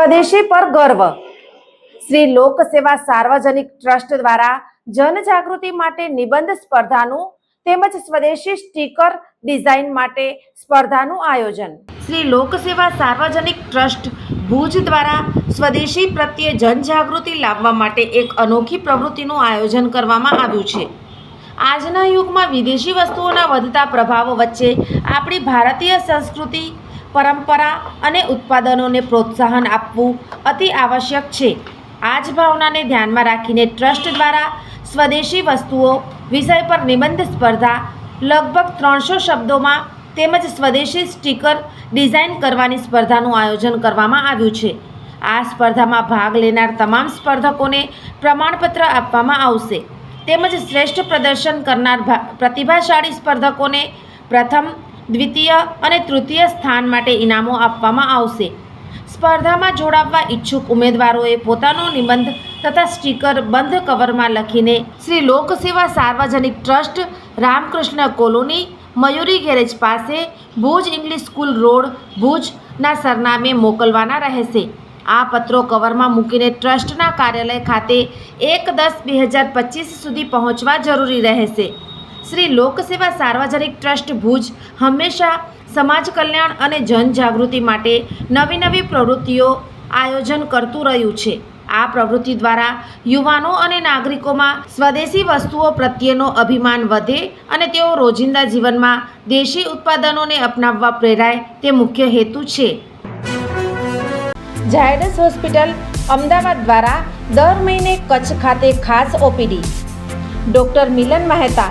સ્વદેશી પર ગર્વ. શ્રી લોક સેવા સાર્વજનિક ટ્રસ્ટ દ્વારા જનજાગૃતિ માટે નિબંધ સ્પર્ધાનું તેમજ સ્વદેશી સ્ટીકર ડિઝાઇન માટે સ્પર્ધાનું આયોજન. શ્રી લોક સેવા સાર્વજનિક ટ્રસ્ટ ભુજ દ્વારા સ્વદેશી પ્રત્યે જનજાગૃતિ લાવવા માટે એક અનોખી પ્રવૃત્તિનું આયોજન કરવામાં આવ્યું છે. આજના યુગમાં વિદેશી વસ્તુઓના વધતા પ્રભાવો વચ્ચે આપણી ભારતીય સંસ્કૃતિ પરંપરા અને ઉત્પાદનોને પ્રોત્સાહન આપવું અતિ આવશ્યક છે. આ જ ભાવનાને ધ્યાનમાં રાખીને ટ્રસ્ટ દ્વારા સ્વદેશી વસ્તુઓ વિષય પર નિબંધ સ્પર્ધા લગભગ ત્રણસો શબ્દોમાં તેમજ સ્વદેશી સ્ટીકર ડિઝાઇન કરવાની સ્પર્ધાનું આયોજન કરવામાં આવ્યું છે. આ સ્પર્ધામાં ભાગ લેનાર તમામ સ્પર્ધકોને પ્રમાણપત્ર આપવામાં આવશે. તેમજ શ્રેષ્ઠ પ્રદર્શન કરનાર પ્રતિભાશાળી સ્પર્ધકોને પ્રથમ દ્વિતીય અને તૃતીય સ્થાન માટે ઇનામો આપવામાં આવશે. સ્પર્ધામાં જોડાવવા ઈચ્છુક ઉમેદવારોએ પોતાનો નિબંધ તથા સ્ટીકર બંધ કવરમાં લખીને Shri Lokseva Sarvajanik trust, Ramakrishna colony, Mayuri garage પાસે ભુજ ઇંગ્લિશ સ્કૂલ રોડ, ભુજના સરનામે મોકલવાના રહેશે. આ પત્રો કવરમાં મૂકીને ટ્રસ્ટના કાર્યાલય ખાતે એક દસ બે હજાર પચીસ સુધી પહોંચવા જરૂરી રહેશે. શ્રી લોકસેવા સાર્વજનિક ટ્રસ્ટ ભુજ હંમેશા સમાજ કલ્યાણ અને જનજાગૃતિ માટે નવી નવી પ્રવૃત્તિઓ આયોજન કરતું રહ્યું છે. આ પ્રવૃત્તિ દ્વારા યુવાનો અને નાગરિકોમાં સ્વદેશી વસ્તુઓ પ્રત્યેનો અભિમાન વધે અને તેઓ રોજિંદા જીવનમાં દેશી ઉત્પાદનોને અપનાવવા પ્રેરાય તે મુખ્ય હેતુ છે. ઝાયડસ હોસ્પિટલ અમદાવાદ દ્વારા દર મહિને કચ્છ ખાતે ખાસ OPD. Doctor Milan Mehta